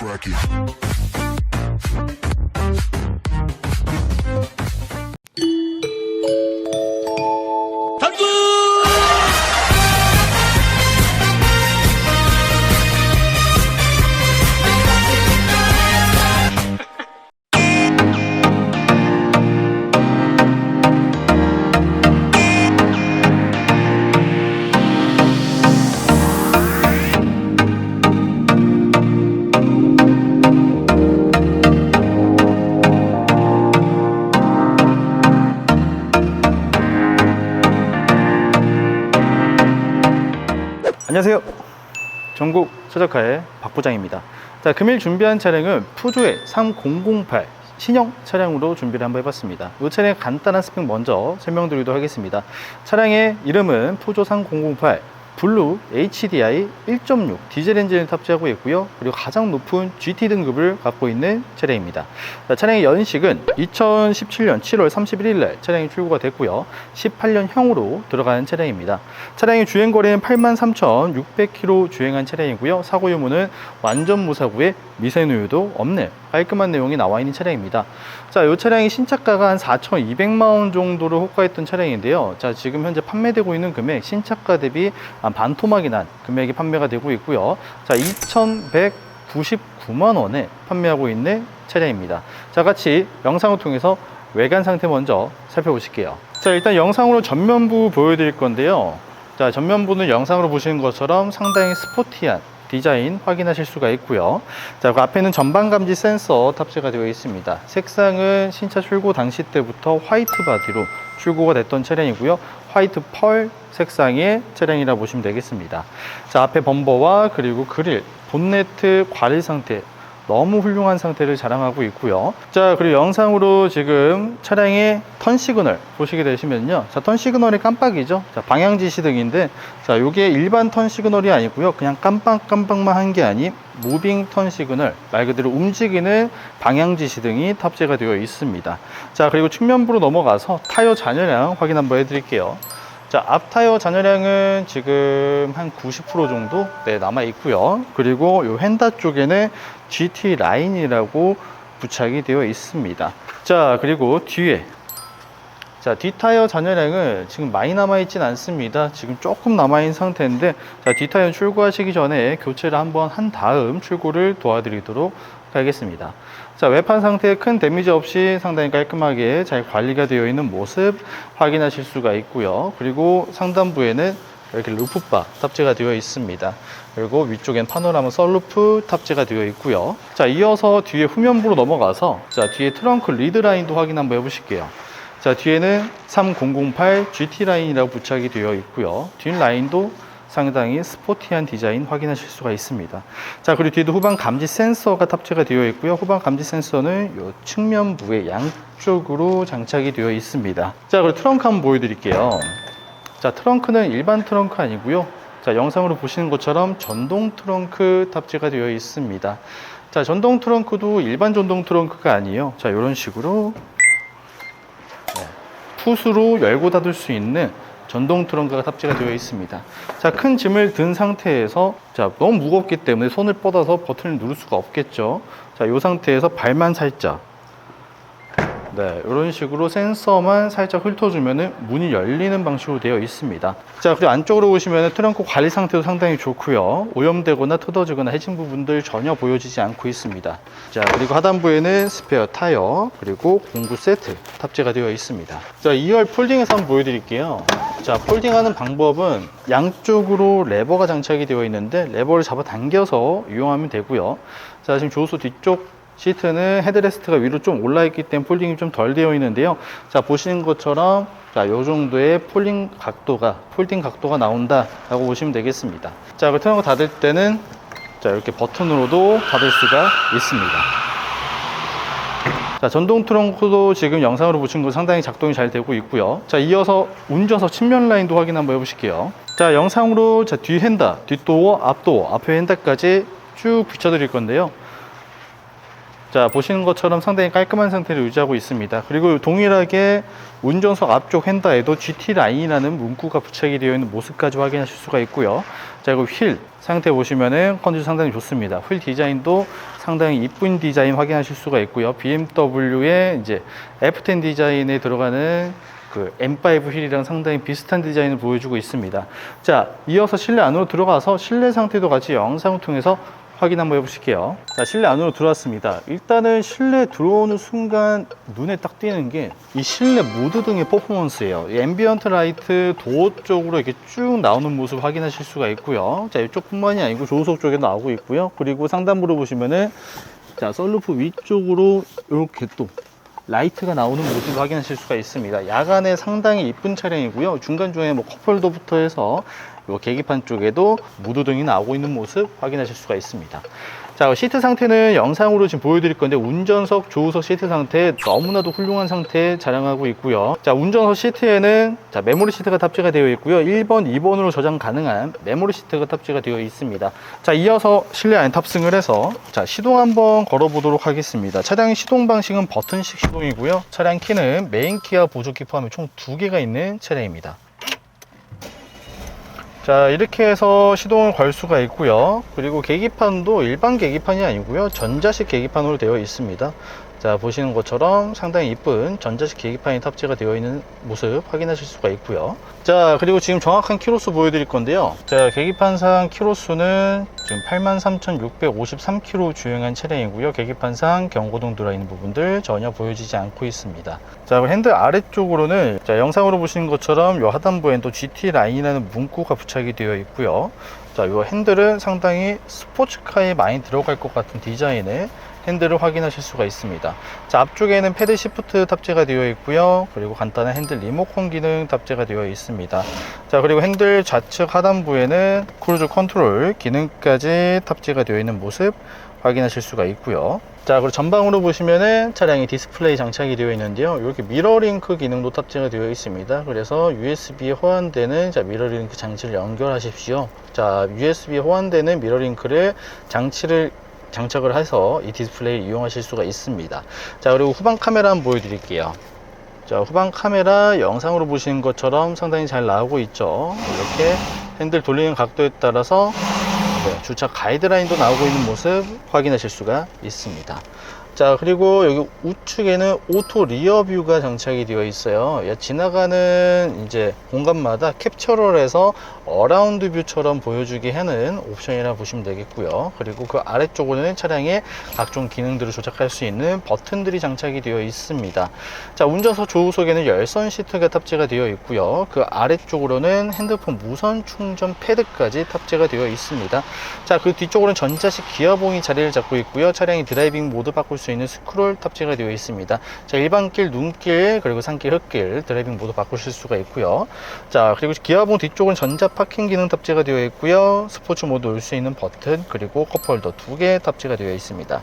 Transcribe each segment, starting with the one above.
crack it. 안녕하세요. 전국 최적화의 박 부장입니다. 자, 금일 준비한 차량은 푸조의 3008 신형 차량으로 준비를 한번 해봤습니다. 이 차량의 간단한 스펙 먼저 설명드리도록 하겠습니다. 차량의 이름은 푸조 3008 블루 HDI 1.6 디젤 엔진을 탑재하고 있고요. 그리고 가장 높은 GT 등급을 갖고 있는 차량입니다. 자, 차량의 연식은 2017년 7월 31일 날 차량이 출고가 됐고요. 18년형으로 들어가는 차량입니다. 차량의 주행 거리는 83,600km 주행한 차량이고요. 사고 유무는 완전 무사고에 미세누유도 없는 깔끔한 내용이 나와 있는 차량입니다. 자, 이 차량이 신차가가 한 4,200만 원 정도를 호가했던 차량인데요. 자, 지금 현재 판매되고 있는 금액 신차가 대비 한 반토막이 난 금액이 판매가 되고 있고요. 자, 2,199만 원에 판매하고 있는 차량입니다. 자, 같이 영상을 통해서 외관 상태 먼저 살펴보실게요. 자, 일단 영상으로 전면부 보여드릴 건데요. 자, 전면부는 영상으로 보시는 것처럼 상당히 스포티한 디자인 확인하실 수가 있고요. 자, 그 앞에는 전방 감지 센서 탑재가 되어 있습니다. 색상은 신차 출고 당시 때부터 화이트 바디로 출고가 됐던 차량이고요. 화이트 펄 색상의 차량이라 보시면 되겠습니다. 자, 앞에 범버와 그리고 그릴, 본네트 과릴 상태 너무 훌륭한 상태를 자랑하고 있고요. 자, 그리고 영상으로 지금 차량의 턴 시그널 보시게 되시면요. 자, 턴 시그널이 깜빡이죠. 자, 방향 지시등인데, 자, 요게 일반 턴 시그널이 아니고요. 그냥 깜빡깜빡만 한 게 아닌 무빙 턴 시그널, 말 그대로 움직이는 방향 지시등이 탑재가 되어 있습니다. 자, 그리고 측면부로 넘어가서 타이어 잔여량 확인 한번 해드릴게요. 자, 앞 타이어 잔여량은 지금 한 90% 정도 네, 남아 있고요. 그리고 요 휀다 쪽에는 GT 라인이라고 부착이 되어 있습니다. 자, 그리고 뒤에 자, 뒷타이어 잔여량은 지금 많이 남아있진 않습니다. 지금 조금 남아있는 상태인데, 자, 뒷타이어 출고하시기 전에 교체를 한번 한 다음 출고를 도와드리도록 하겠습니다. 자, 외판 상태에 큰 데미지 없이 상당히 깔끔하게 잘 관리가 되어 있는 모습 확인하실 수가 있고요. 그리고 상단부에는 이렇게 루프바 탑재가 되어 있습니다. 그리고 위쪽엔 파노라마 썰루프 탑재가 되어 있고요. 자, 이어서 뒤에 후면부로 넘어가서 자, 뒤에 트렁크 리드 라인도 확인 한번 해보실게요. 자, 뒤에는 3008 GT 라인이라고 부착이 되어 있고요. 뒷 라인도 상당히 스포티한 디자인 확인하실 수가 있습니다. 자, 그리고 뒤에도 후방 감지 센서가 탑재가 되어 있고요. 후방 감지 센서는 이 측면부에 양쪽으로 장착이 되어 있습니다. 자, 그리고 트렁크 한번 보여드릴게요. 자, 트렁크는 일반 트렁크 아니고요. 자, 영상으로 보시는 것처럼 전동 트렁크 탑재가 되어 있습니다. 자, 전동 트렁크도 일반 전동 트렁크가 아니에요. 자, 이런 식으로 풋으로 열고 닫을 수 있는 전동 트렁크가 탑재가 되어 있습니다. 자, 큰 짐을 든 상태에서 자, 너무 무겁기 때문에 손을 뻗어서 버튼을 누를 수가 없겠죠. 자, 이 상태에서 발만 살짝 네, 이런 식으로 센서만 살짝 훑어주면 문이 열리는 방식으로 되어 있습니다. 자, 그리고 안쪽으로 보시면 트렁크 관리 상태도 상당히 좋고요. 오염되거나 뜯어지거나 해진 부분들 전혀 보여지지 않고 있습니다. 자, 그리고 하단부에는 스페어 타이어, 그리고 공구 세트 탑재가 되어 있습니다. 자, 2열 폴딩에서 한번 보여드릴게요. 자, 폴딩하는 방법은 양쪽으로 레버가 장착이 되어 있는데 레버를 잡아 당겨서 이용하면 되고요. 자, 지금 조수 뒤쪽 시트는 헤드레스트가 위로 좀 올라 있기 때문에 폴딩이 좀 덜 되어 있는데요. 자, 보시는 것처럼 자, 요 정도의 폴딩 각도가 폴딩 각도가 나온다라고 보시면 되겠습니다. 자, 그 트렁크 닫을 때는 자, 이렇게 버튼으로도 닫을 수가 있습니다. 자, 전동 트렁크도 지금 영상으로 보신 거 상당히 작동이 잘 되고 있고요. 자, 이어서 운전석 측면 라인도 확인 한번 해보실게요. 자, 영상으로 자, 뒤 핸다, 뒷도어, 앞도어, 앞에 핸다까지 쭉 비춰드릴 건데요. 자, 보시는 것처럼 상당히 깔끔한 상태를 유지하고 있습니다. 그리고 동일하게 운전석 앞쪽 핸다에도 GT 라인이라는 문구가 부착이 되어 있는 모습까지 확인하실 수가 있고요. 자, 이거 휠 상태 보시면은 컨디션 상당히 좋습니다. 휠 디자인도 상당히 이쁜 디자인 확인하실 수가 있고요. BMW의 이제 F10 디자인에 들어가는 그 M5 휠이랑 상당히 비슷한 디자인을 보여주고 있습니다. 자, 이어서 실내 안으로 들어가서 실내 상태도 같이 영상을 통해서 확인 한번 해보실게요. 자, 실내 안으로 들어왔습니다. 일단은 실내 들어오는 순간 눈에 딱 띄는 게 이 실내 모드 등의 퍼포먼스예요. 이 앰비언트 라이트 도어 쪽으로 이렇게 쭉 나오는 모습 확인하실 수가 있고요. 자, 이쪽뿐만이 아니고 조수석 쪽에 나오고 있고요. 그리고 상단부로 보시면은 자, 썬루프 위쪽으로 이렇게 또 라이트가 나오는 모습을 확인하실 수가 있습니다. 야간에 상당히 이쁜 차량이고요. 중간중간에 뭐 컵홀더부터 해서 요 계기판 쪽에도 무드등이 나오고 있는 모습 확인하실 수가 있습니다. 자, 시트 상태는 영상으로 지금 보여드릴 건데 운전석, 조우석 시트 상태 너무나도 훌륭한 상태 자랑하고 있고요. 자, 운전석 시트에는 자, 메모리 시트가 탑재가 되어 있고요. 1번, 2번으로 저장 가능한 메모리 시트가 탑재가 되어 있습니다. 자, 이어서 실내 안에 탑승을 해서 자, 시동 한번 걸어보도록 하겠습니다. 차량의 시동 방식은 버튼식 시동이고요. 차량 키는 메인 키와 보조키 포함해 총 두 개가 있는 차량입니다. 자 이렇게 해서 시동을 걸 수가 있고요. 그리고 계기판도 일반 계기판이 아니고요. 전자식 계기판으로 되어 있습니다 자 보시는 것처럼 상당히 이쁜 전자식 계기판이 탑재가 되어 있는 모습 확인하실 수가 있고요. 자 그리고 지금 정확한 키로수 보여드릴 건데요. 자 계기판상 키로수는 지금 83,653km 주행한 차량이고요. 계기판상 경고등 들어있는 부분들 전혀 보여지지 않고 있습니다. 자 핸들 아래쪽으로는 자 영상으로 보시는 것처럼 이 하단부엔 또 GT 라인이라는 문구가 부착이 되어 있고요 자, 이 핸들은 상당히 스포츠카에 많이 들어갈 것 같은 디자인의 핸들을 확인하실 수가 있습니다. 자, 앞쪽에는 패드 시프트 탑재가 되어 있고요. 그리고 간단한 핸들 리모컨 기능 탑재가 되어 있습니다. 자, 그리고 핸들 좌측 하단부에는 크루즈 컨트롤 기능까지 탑재가 되어 있는 모습 확인하실 수가 있고요. 자, 그리고 전방으로 보시면은 차량이 디스플레이 장착이 되어 있는데요. 이렇게 미러링크 기능도 탑재가 되어 있습니다. 그래서 USB에 호환되는 자, 미러링크 장치를 연결하십시오. 자, USB에 호환되는 미러링크를 장치를 장착을 해서 이 디스플레이를 이용하실 수가 있습니다. 자, 그리고 후방 카메라 한번 보여드릴게요. 자, 후방 카메라 영상으로 보시는 것처럼 상당히 잘 나오고 있죠. 이렇게 핸들 돌리는 각도에 따라서 네, 주차 가이드라인도 나오고 있는 모습 확인하실 수가 있습니다. 자 그리고 여기 우측에는 오토 리어 뷰가 장착이 되어 있어요. 야, 지나가는 이제 공간마다 캡처를 해서 어라운드 뷰처럼 보여주게 하는 옵션이라 보시면 되겠고요. 그리고 그 아래쪽으로는 차량의 각종 기능들을 조작할 수 있는 버튼들이 장착이 되어 있습니다. 자 운전석 조우석에는 열선 시트가 탑재가 되어 있고요. 그 아래쪽으로는 핸드폰 무선 충전 패드까지 탑재가 되어 있습니다. 자 그 뒤쪽으로는 전자식 기어봉이 자리를 잡고 있고요. 차량이 드라이빙 모드 바꿀 수 있는 스크롤 탑재가 되어 있습니다. 자, 일반길, 눈길, 그리고 산길, 흙길, 드라이빙 모두 바꾸실 수가 있고요. 자, 그리고 기어봉 뒤쪽은 전자 파킹 기능 탑재가 되어 있고요. 스포츠 모드 올 수 있는 버튼, 그리고 컵홀더 두 개 탑재가 되어 있습니다.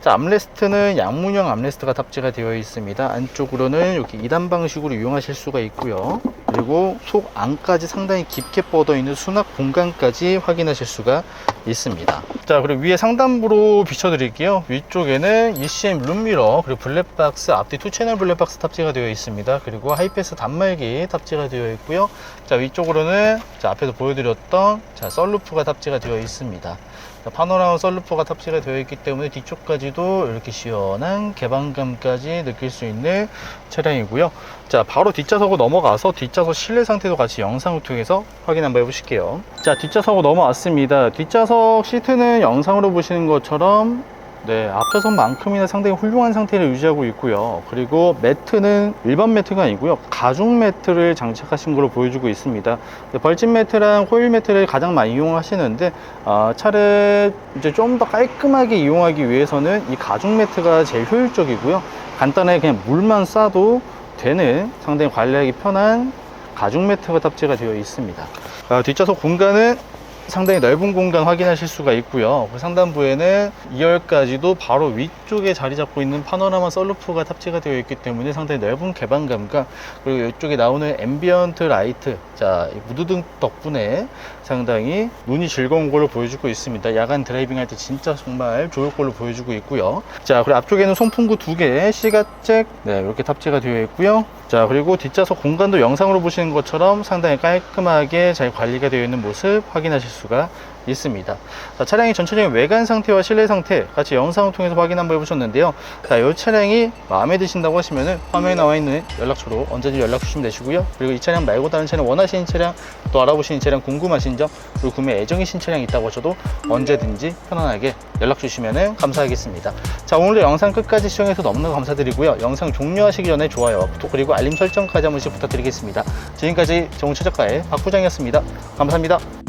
자, 암레스트는 양문형 암레스트가 탑재가 되어 있습니다. 안쪽으로는 이렇게 2단 방식으로 이용하실 수가 있고요. 그리고 속 안까지 상당히 깊게 뻗어 있는 수납 공간까지 확인하실 수가 있습니다. 자, 그리고 위에 상단부로 비춰드릴게요. 위쪽에는 ECM 룸미러, 그리고 블랙박스, 앞뒤 투 채널 블랙박스 탑재가 되어 있습니다. 그리고 하이패스 단말기 탑재가 되어 있고요. 자, 위쪽으로는 자, 앞에서 보여드렸던 자, 썰루프가 탑재가 되어 있습니다. 자, 파노라마 썰루프가 탑재가 되어 있기 때문에 뒤쪽까지도 이렇게 시원한 개방감까지 느낄 수 있는 차량이고요. 자, 바로 뒷좌석으로 넘어가서 뒷좌석 실내 상태도 같이 영상을 통해서 확인 한번 해보실게요. 자, 뒷좌석으로 넘어왔습니다. 뒷좌석 시트는 영상으로 보시는 것처럼 네, 앞좌석만큼이나 상당히 훌륭한 상태를 유지하고 있고요. 그리고 매트는 일반 매트가 아니고요. 가죽 매트를 장착하신 걸로 보여주고 있습니다. 네, 벌집 매트랑 호일 매트를 가장 많이 이용하시는데 어, 차를 이제 좀 더 깔끔하게 이용하기 위해서는 이 가죽 매트가 제일 효율적이고요. 간단하게 그냥 물만 싸도 되는 상당히 관리하기 편한 가죽 매트가 탑재가 되어 있습니다. 아, 뒷좌석 공간은 상당히 넓은 공간 확인하실 수가 있고요. 그 상단부에는 2열까지도 바로 위쪽에 자리 잡고 있는 파노라마 썰루프가 탑재가 되어 있기 때문에 상당히 넓은 개방감과 그리고 이쪽에 나오는 앰비언트 라이트, 자, 이 무드등 덕분에 상당히 눈이 즐거운 걸로 보여주고 있습니다. 야간 드라이빙 할 때 진짜 정말 좋을 걸로 보여주고 있고요. 자, 그리고 앞쪽에는 송풍구 두 개, 시가잭, 네, 이렇게 탑재가 되어 있고요. 자, 그리고 뒷좌석 공간도 영상으로 보시는 것처럼 상당히 깔끔하게 잘 관리가 되어 있는 모습 확인하실 수 수가 있습니다. 자, 차량의 전체적인 외관 상태와 실내 상태 같이 영상을 통해서 확인 한번 해보셨는데요. 자, 이 차량이 마음에 드신다고 하시면은 화면에 나와 있는 연락처로 언제든지 연락 주시면 되시고요. 그리고 이 차량 말고 다른 차량 원하시는 차량 또 알아보시는 차량 궁금하신 점 그리고 구매 애정이신 차량 있다고 하셔도 언제든지 편안하게 연락 주시면 감사하겠습니다. 자, 오늘도 영상 끝까지 시청해서 너무나 감사드리고요. 영상 종료하시기 전에 좋아요, 구독 그리고 알림 설정까지 한 번씩 부탁드리겠습니다. 지금까지 정우 최저가의 박 부장이었습니다. 감사합니다.